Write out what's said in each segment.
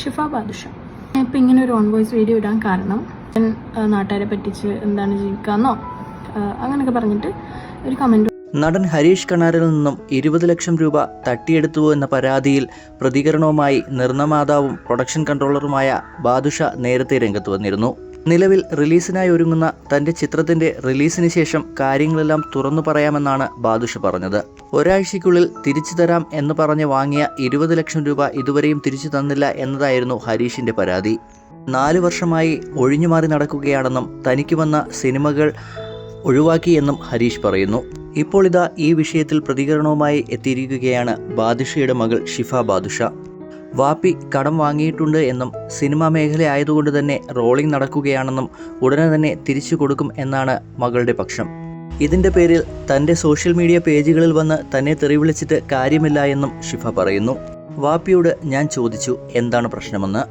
ഷിഫ ബാദുഷ. ഇപ്പം ഇങ്ങനെ ഒരു ഓൺ വോയിസ് വീഡിയോ ഇടാൻ കാരണം ഞാൻ നാട്ടുകാരെ പറ്റിച്ച് എന്താണ് ജീവിക്കാമെന്നോ അങ്ങനെയൊക്കെ പറഞ്ഞിട്ട് ഒരു കമന്റ് നടൻ ഹരീഷ് കണാരിൽ നിന്നും ഇരുപത് ലക്ഷം രൂപ തട്ടിയെടുത്തു എന്ന പരാതിയിൽ പ്രതികരണവുമായി നിർണമാതാവും പ്രൊഡക്ഷൻ കൺട്രോളറുമായ ബാദുഷ നേരത്തെ രംഗത്ത് വന്നിരുന്നു. നിലവിൽ റിലീസിനായി ഒരുങ്ങുന്ന തന്റെ ചിത്രത്തിന്റെ റിലീസിന് ശേഷം കാര്യങ്ങളെല്ലാം തുറന്നു പറയാമെന്നാണ് ബാദുഷ പറഞ്ഞത്. ഒരാഴ്ചയ്ക്കുള്ളിൽ തിരിച്ചു തരാം എന്ന് പറഞ്ഞ് വാങ്ങിയ ഇരുപത് ലക്ഷം രൂപ ഇതുവരെയും തിരിച്ചു തന്നില്ല എന്നതായിരുന്നു ഹരീഷിന്റെ പരാതി. നാല് വർഷമായി ഒഴിഞ്ഞുമാറി നടക്കുകയാണെന്നും തനിക്ക് വന്ന സിനിമകൾ ഒഴിവാക്കി എന്നും ഹരീഷ് പറയുന്നു. ഇപ്പോൾ ഇതാ ഈ വിഷയത്തിൽ പ്രതികരണവുമായി എത്തിയിരിക്കുകയാണ് ബാദുഷയുടെ മകൾ ഷിഫ ബാദുഷ. വാപ്പി കടം വാങ്ങിയിട്ടുണ്ട് എന്നും സിനിമാ മേഖലയായതുകൊണ്ട് തന്നെ റോളിംഗ് നടക്കുകയാണെന്നും ഉടനെ തന്നെ തിരിച്ചു കൊടുക്കും എന്നാണ് മകളുടെ പക്ഷം. ഇതിന്റെ പേരിൽ തന്റെ സോഷ്യൽ മീഡിയ പേജുകളിൽ വന്ന് തന്നെ തെറി വിളിച്ചിട്ട് കാര്യമില്ല എന്നും ഷിഫ പറയുന്നു. വാപ്പിയോട് ഞാൻ ചോദിച്ചു എന്താണ് പ്രശ്നമെന്ന്?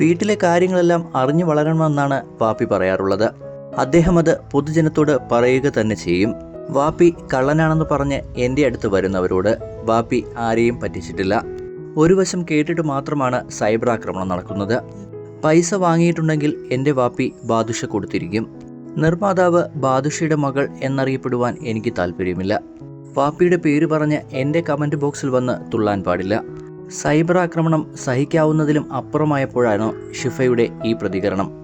വീട്ടിലെ കാര്യങ്ങളെല്ലാം അറിഞ്ഞു വളരണമെന്നാണ് വാപ്പി പറയാറുള്ളത്. അദ്ദേഹം അത് പൊതുജനത്തോട് പറയുക തന്നെ ചെയ്യും. വാപ്പി കള്ളനാണെന്ന് പറഞ്ഞ് എന്റെ അടുത്ത് വരുന്നവരോട് വാപ്പി ആരെയും പറ്റിച്ചിട്ടില്ല. ഒരു വശം കേട്ടിട്ട് മാത്രമാണ് സൈബർ ആക്രമണം നടക്കുന്നത്. പൈസ വാങ്ങിയിട്ടുണ്ടെങ്കിൽ എന്റെ വാപ്പി ബാദുഷ കൊടുത്തിരിക്കും. നിർമ്മാതാവ് ബാദുഷയുടെ മകൾ എന്നറിയപ്പെടുവാൻ എനിക്ക് താല്പര്യമില്ല. വാപ്പിയുടെ പേര് പറഞ്ഞ് എന്റെ കമന്റ് ബോക്സിൽ വന്ന് തുള്ളാൻ പാടില്ല. സൈബർ ആക്രമണം സഹിക്കാവുന്നതിലും അപ്പുറമായപ്പോഴാണ് ഷിഫയുടെ ഈ പ്രതികരണം.